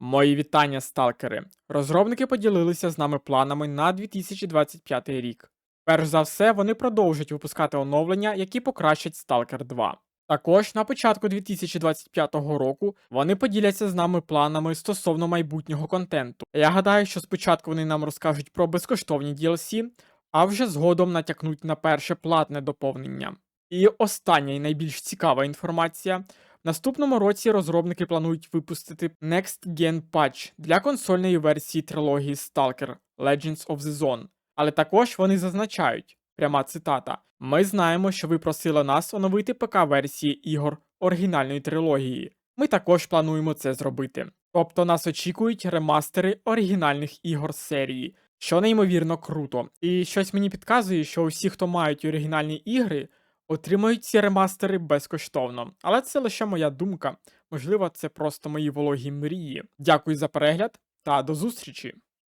Мої вітання, сталкери. Розробники поділилися з нами планами на 2025 рік. Перш за все, вони продовжать випускати оновлення, які покращать Stalker 2. Також на початку 2025 року вони поділяться з нами планами стосовно майбутнього контенту. Я гадаю, що спочатку вони нам розкажуть про безкоштовні DLC, а вже згодом натякнуть на перше платне доповнення. І остання і найбільш цікава інформація. Наступному році розробники планують випустити Next Gen Patch для консольної версії трилогії Stalker Legends of the Zone. Але також вони зазначають, пряма цитата: Ми знаємо, що ви просили нас оновити ПК-версії ігор оригінальної трилогії. Ми також плануємо це зробити. Тобто нас очікують ремастери оригінальних ігор серії, що неймовірно круто. І щось мені підказує, що усі, хто мають оригінальні ігри, отримають ці ремастери безкоштовно. Але це лише моя думка. Можливо, це просто мої вологі мрії. Дякую за перегляд та до зустрічі!